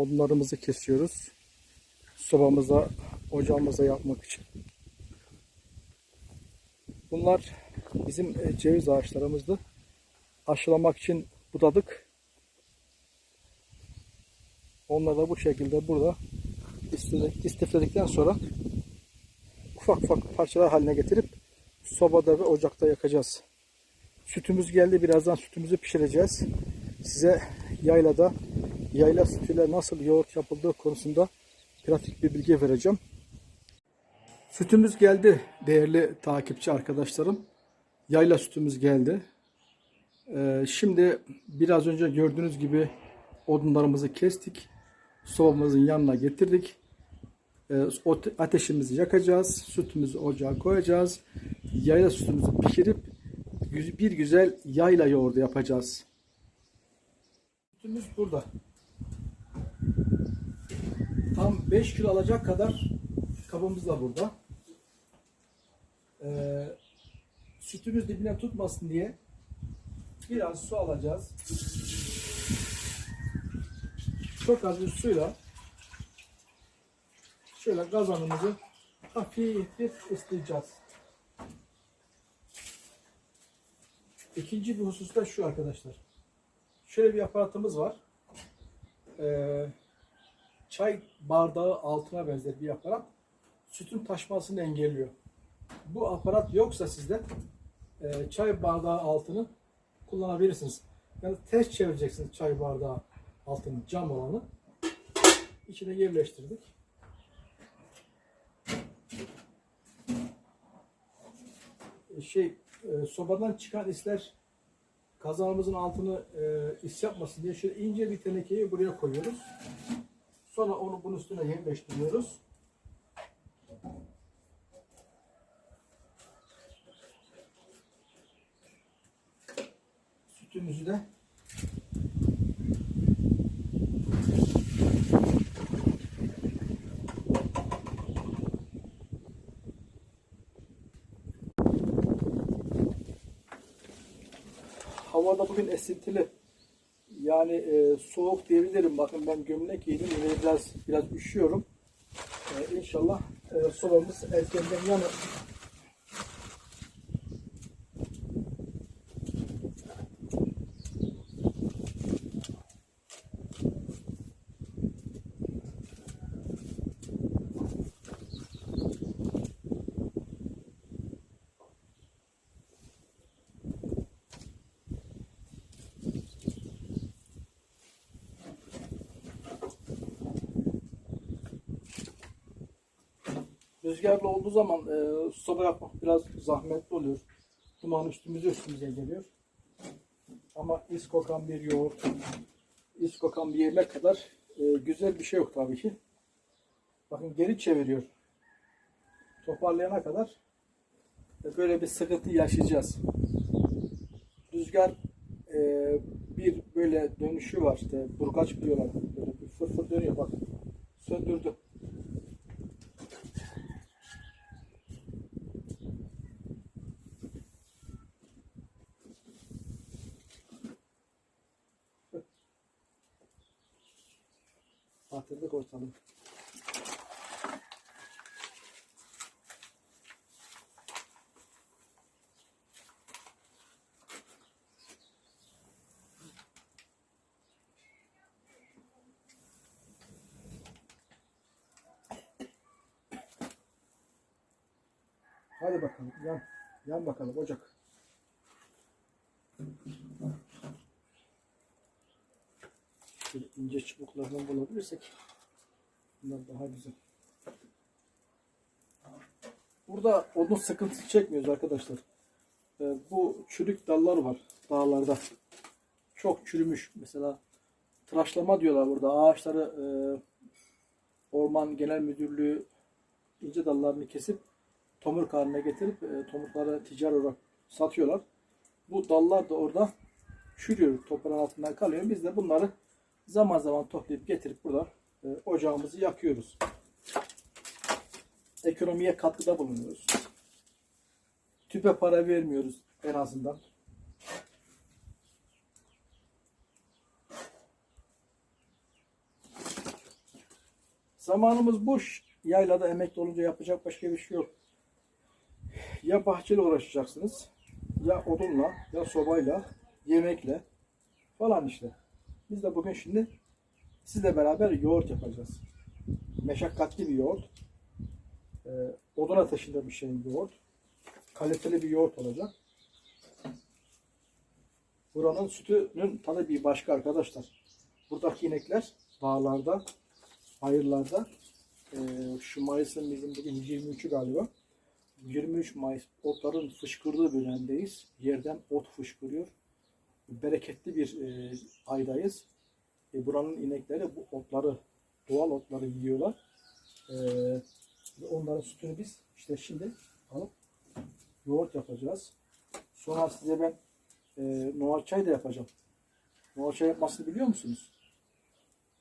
odunlarımızı kesiyoruz. Sobamıza, ocağımıza yapmak için. Bunlar bizim e, ceviz ağaçlarımızdı. Aşılamak için budadık. Onları da bu şekilde burada istifledik- istifledikten sonra ufak ufak parçalar haline getirip sobada ve ocakta yakacağız. Sütümüz geldi. Birazdan sütümüzü pişireceğiz. Size yaylada yayla sütüyle nasıl yoğurt yapıldığı konusunda pratik bir bilgi vereceğim. Sütümüz geldi değerli takipçi arkadaşlarım. Yayla sütümüz geldi. Ee, şimdi biraz önce gördüğünüz gibi odunlarımızı kestik. Sobamızın yanına getirdik. Ee, ateşimizi yakacağız. Sütümüzü ocağa koyacağız. Yayla sütümüzü pişirip bir güzel yayla yoğurdu yapacağız. Sütümüz burada. Tam 5 kilo alacak kadar kabımız da burada. Ee, sütümüz dibine tutmasın diye biraz su alacağız. Çok az bir suyla şöyle kazanımızı hafif bir ıslayacağız. İkinci bir husus da şu arkadaşlar. Şöyle bir aparatımız var. Ee, çay bardağı altına benzer bir aparat. Sütün taşmasını engelliyor. Bu aparat yoksa sizde e, çay bardağı altını kullanabilirsiniz. Yani ters çevireceksiniz çay bardağı altını cam olanı. İçine yerleştirdik. E, Şey e, sobadan çıkan isler kazanımızın altını e, is yapmasın diye şöyle ince bir tenekeyi buraya koyuyoruz. Sonra onu bunun üstüne yerleştiriyoruz. Sütümüzü de havada bugün esintili. Yani e, soğuk diyebilirim. Bakın ben gömlek giydim. Yine biraz biraz üşüyorum. E, inşallah e, sobamız erkenden yanır. Rüzgarlı olduğu zaman e, soba yapmak biraz zahmetli oluyor. Duman üstümüze üstümüze geliyor. Ama is kokan bir yoğurt, is kokan bir yemek kadar e, güzel bir şey yok tabii ki. Bakın geri çeviriyor. Toparlayana kadar e, böyle bir sıkıntı yaşayacağız. Rüzgar e, bir böyle dönüşü var işte burgaç diyorlar. Böyle bir fırfır dönüyor bak. Söndürdü. Ortalığı. Hadi bakalım yan. Yan bakalım ocak. Şöyle ince çubuklardan bulabilirsek bunlar daha güzel. Burada odun sıkıntısı çekmiyoruz arkadaşlar. Ee, bu çürük dallar var dağlarda. Çok çürümüş. Mesela tıraşlama diyorlar burada. Ağaçları e, Orman Genel Müdürlüğü ince dallarını kesip tomurk haline getirip e, tomurkları ticari olarak satıyorlar. Bu dallar da orada çürüyor. Toprağın altından kalıyor. Biz de bunları zaman zaman toplayıp getirip burada e, ocağımızı yakıyoruz. Ekonomiye katkıda bulunuyoruz. Tüpe para vermiyoruz en azından. Zamanımız boş. Yaylada emekli olunca yapacak başka bir şey yok. Ya bahçeyle uğraşacaksınız, ya odunla, ya sobayla, yemekle falan işte. Biz de bugün şimdi sizle beraber yoğurt yapacağız. Meşakkatli bir yoğurt. Ee, odun ateşinde bir şeyin yoğurt. Kaliteli bir yoğurt olacak. Buranın sütünün tadı bir başka arkadaşlar. Buradaki inekler dağlarda, hayırlarda e, şu Mayıs'ın bizim bugün 23'ü galiba. 23 Mayıs otların fışkırdığı dönemdeyiz. Yerden ot fışkırıyor. Bereketli bir e, aydayız. E, buranın inekleri bu otları, doğal otları yiyorlar. E, onların sütünü biz işte şimdi alıp yoğurt yapacağız. Sonra size ben e, noa çay da yapacağım. Noa çay yapmasını biliyor musunuz?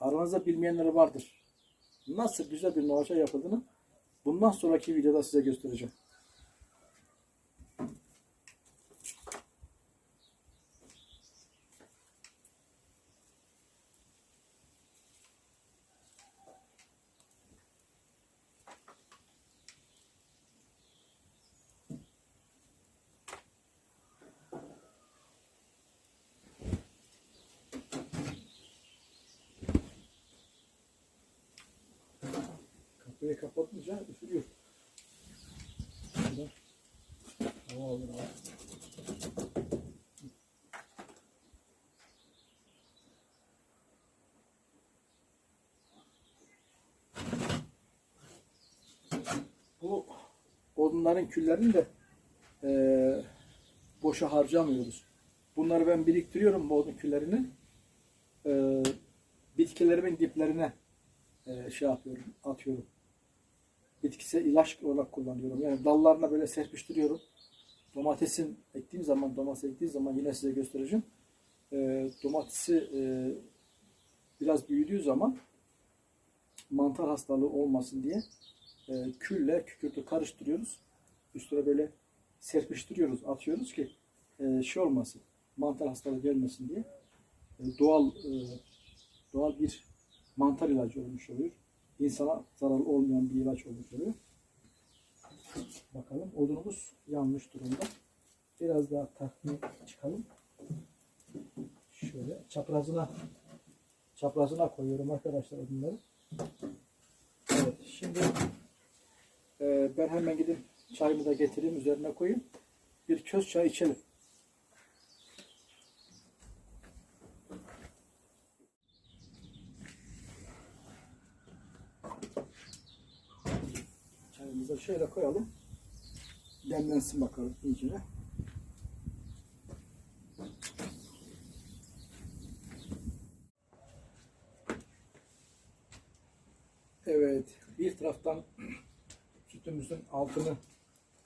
Aranızda bilmeyenleri vardır. Nasıl güzel bir noa çay yapıldığını bundan sonraki videoda size göstereceğim. Kapıyı kapatınca üfürüyor. Hava alır abi. Bu odunların küllerini de eee boşa harcamıyoruz. Bunları ben biriktiriyorum bu odun küllerini. Eee bitkilerimin diplerine eee, şey yapıyorum, atıyorum. Bitkisel ilaç olarak kullanıyorum. Yani dallarına böyle serpiştiriyorum. Domatesin ektiğim zaman, domates ektiğim zaman yine size göstereceğim. Eee, domatesi eee, biraz büyüdüğü zaman mantar hastalığı olmasın diye eee, külle kükürtü karıştırıyoruz. Üstüne böyle serpiştiriyoruz, atıyoruz ki eee, şey olmasın, mantar hastalığı gelmesin diye. Eee, doğal eee, doğal bir mantar ilacı olmuş oluyor. İnsana zararlı olmayan bir ilaç olmuş. Bakalım odunumuz yanmış durumda. Biraz daha takviye çıkalım. Şöyle çaprazına çaprazına koyuyorum arkadaşlar odunları. Evet şimdi e, ben hemen gidip çayımı da getireyim üzerine koyayım. Bir köz çay içelim. Çayımızı şöyle koyalım. Demlensin bakalım iyice. Evet, bir taraftan sütümüzün altını,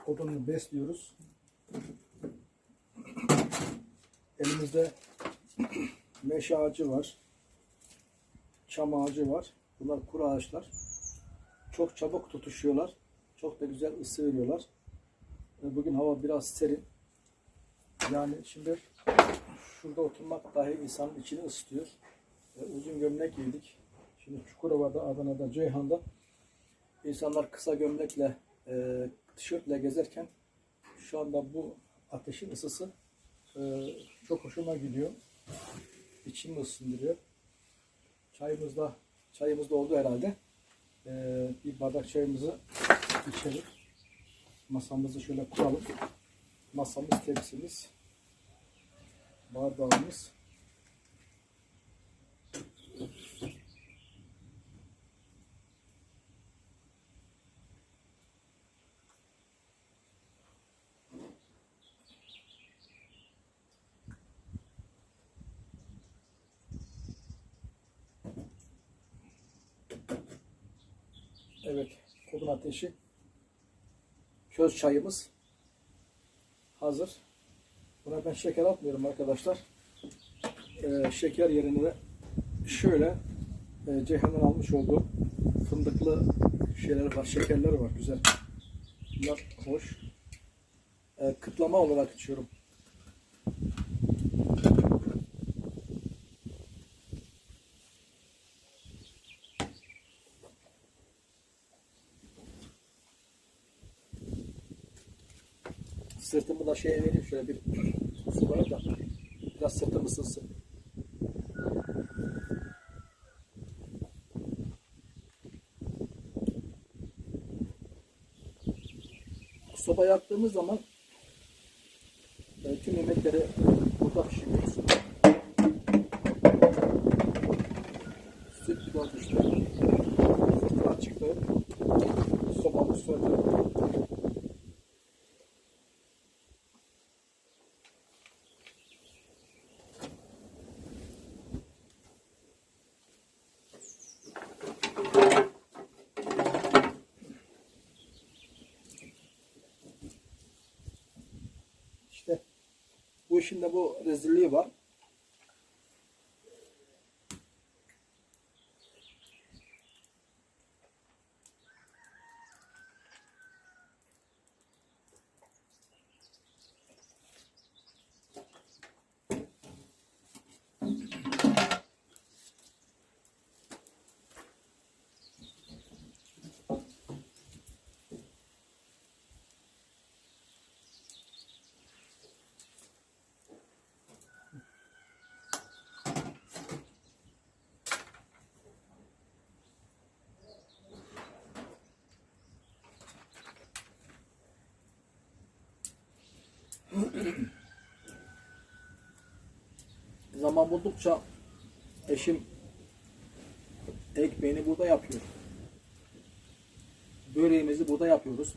odununu besliyoruz. Elimizde meşe ağacı var, çam ağacı var. Bunlar kuru ağaçlar. Çok çabuk tutuşuyorlar. Çok da güzel ısı veriyorlar. E, Bugün hava biraz serin. Yani şimdi şurada oturmak dahi insanın içini ısıtıyor. E, Uzun gömlek giydik. Şimdi Çukurova'da, Adana'da, Ceyhan'da insanlar kısa gömlekle, e, tişörtle gezerken şu anda bu ateşin ısısı e, çok hoşuma gidiyor. İçimi ısındırıyor. Çayımız da, çayımız da oldu herhalde. E, bir bardak çayımızı içelim. Masamızı şöyle kuralım. Masamız, tepsimiz, bardağımız. Evet, odun ateşi. Köz çayımız hazır. Buna ben şeker atmıyorum arkadaşlar. Ee, şeker yerine şöyle e, Ceyhan'ın almış olduğu fındıklı şeyler var, şekerler var güzel. Bunlar hoş. Ee, kıtlama olarak içiyorum. Da şeye vereyim şöyle bir sobaya da biraz sırtım ısınsın. Soba yaktığımız zaman e, tüm yemekleri burada pişiriyoruz. Bu bu rezilliği var. Zaman buldukça eşim ekmeğini burada yapıyor. Böreğimizi burada yapıyoruz.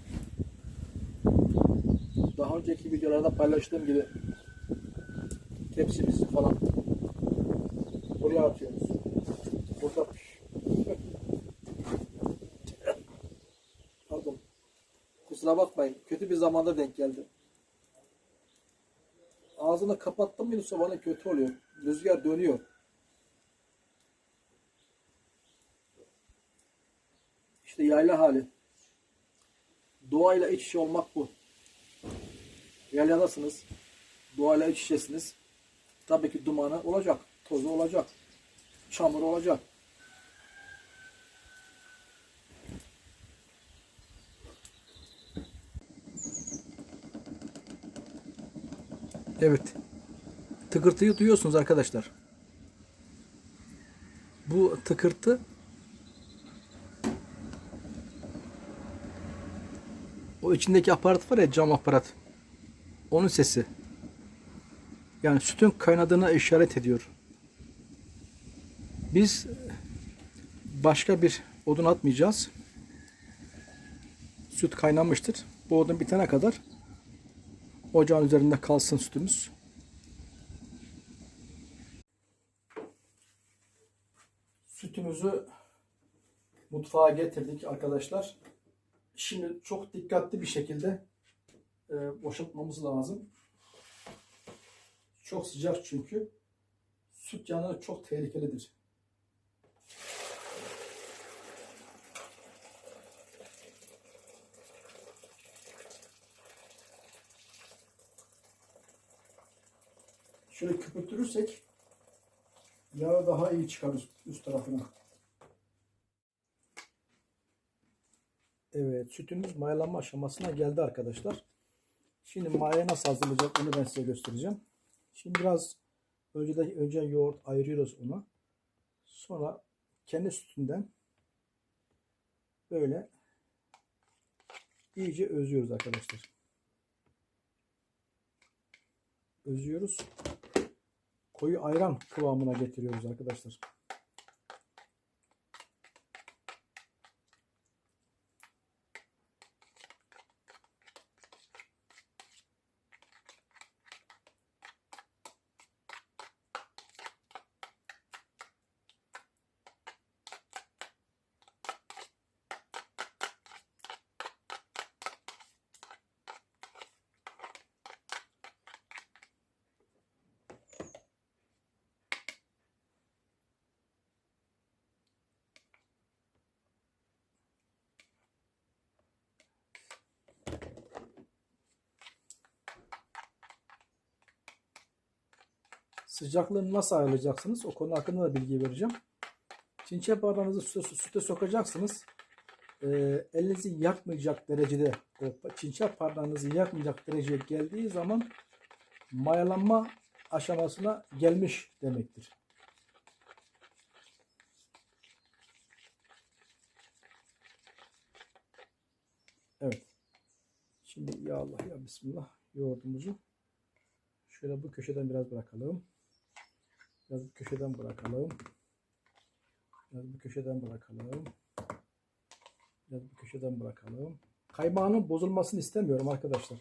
Daha önceki videolarda paylaştığım gibi tepsimizi falan buraya atıyoruz. Burada Pardon. Kusura bakmayın. Kötü bir zamanda denk geldi. Ağzını kapattım mı sobanın kötü oluyor. Rüzgar dönüyor. İşte yayla hali. Doğayla iç içe olmak bu. Yayladasınız. Doğayla iç içesiniz. Tabii ki dumanı olacak. Tozu olacak. Çamur olacak. Evet. Tıkırtıyı duyuyorsunuz arkadaşlar. Bu tıkırtı o içindeki aparat var ya cam aparat. Onun sesi. Yani sütün kaynadığına işaret ediyor. Biz başka bir odun atmayacağız. Süt kaynamıştır. Bu odun bitene kadar ocağın üzerinde kalsın sütümüz. Sütümüzü mutfağa getirdik arkadaşlar. Şimdi çok dikkatli bir şekilde e, boşaltmamız lazım. Çok sıcak çünkü. Süt yanığı çok tehlikelidir. Şöyle köpürtürürsek yağı daha iyi çıkar üst, üst tarafına. Evet sütümüz mayalanma aşamasına geldi arkadaşlar. Şimdi maya nasıl hazırlayacak onu ben size göstereceğim. Şimdi biraz önceden önce yoğurt ayırıyoruz ona. Sonra kendi sütünden böyle iyice özüyoruz arkadaşlar. Özüyoruz. Koyu ayran kıvamına getiriyoruz arkadaşlar. Sıcaklığını nasıl ayarlayacaksınız? O konu hakkında da bilgi vereceğim. Çep bardağınızı süte, süte sokacaksınız. e, elinizi yakmayacak derecede o çinçer parmağınızı yakmayacak dereceye geldiği zaman mayalanma aşamasına gelmiş demektir. Evet. Şimdi ya Allah ya Bismillah yoğurdumuzu şöyle bu köşeden biraz bırakalım. Biraz bu köşeden bırakalım. Biraz bu köşeden bırakalım. Biraz bu köşeden bırakalım. Kaymağının bozulmasını istemiyorum arkadaşlar.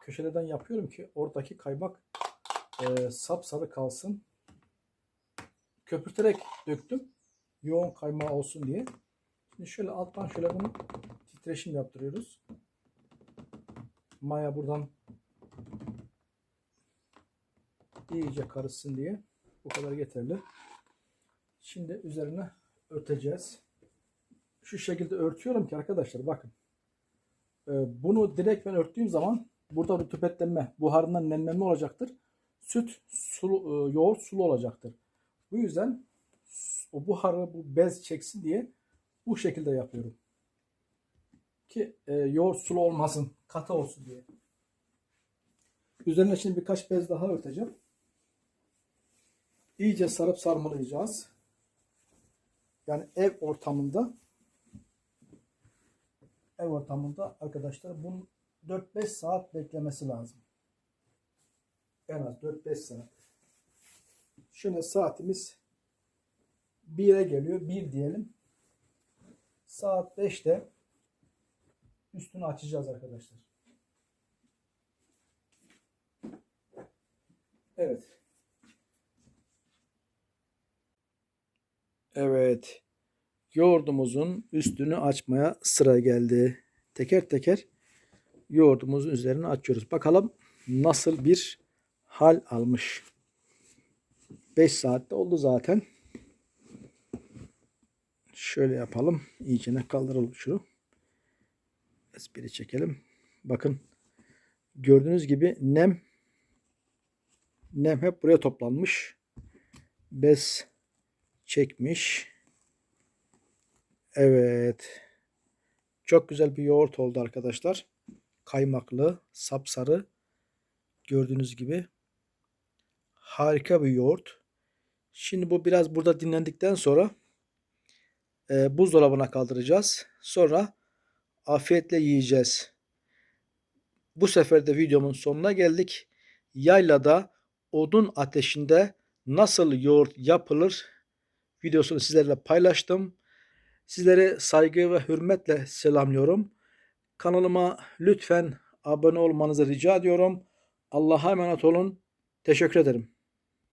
Köşelerden yapıyorum ki oradaki kaymak e, sapsarı kalsın. Köpürterek döktüm. Yoğun kaymağı olsun diye. Şimdi şöyle alttan şöyle bunu titreşim yaptırıyoruz. Maya buradan iyice karışsın diye. Bu kadar yeterli. Şimdi üzerine örteceğiz. Şu şekilde örtüyorum ki arkadaşlar bakın. Ee, Bunu direkt ben örttüğüm zaman burada rutubetlenme, buharından nemlenme olacaktır. Süt, sulu, e, yoğurt sulu olacaktır. Bu yüzden o buharı bu bez çeksin diye bu şekilde yapıyorum. Ki e, yoğurt sulu olmasın, katı olsun diye. Üzerine şimdi birkaç bez daha örteceğim. İyice sarıp sarmalayacağız. Yani ev ortamında ev ortamında arkadaşlar bunun 4-5 saat beklemesi lazım. En az 4-5 saat. Şöyle saatimiz 1'e geliyor. 1 diyelim. Saat 5'te üstünü açacağız arkadaşlar. Evet. Evet. Yoğurdumuzun üstünü açmaya sıra geldi. Teker teker yoğurdumuzun üzerine açıyoruz. Bakalım nasıl bir hal almış. 5 saatte oldu zaten. Şöyle yapalım. İyicene kaldıralım şunu. Espri çekelim. Bakın. Gördüğünüz gibi nem nem hep buraya toplanmış. Bez çekmiş. Evet. Çok güzel bir yoğurt oldu arkadaşlar. Kaymaklı, sapsarı. Gördüğünüz gibi. Harika bir yoğurt. Şimdi bu biraz burada dinlendikten sonra e, buzdolabına kaldıracağız. Sonra afiyetle yiyeceğiz. Bu sefer de videomun sonuna geldik. Yaylada odun ateşinde nasıl yoğurt yapılır videosunu sizlerle paylaştım. Sizleri saygı ve hürmetle selamlıyorum. Kanalıma lütfen abone olmanızı rica ediyorum. Allah'a emanet olun. Teşekkür ederim.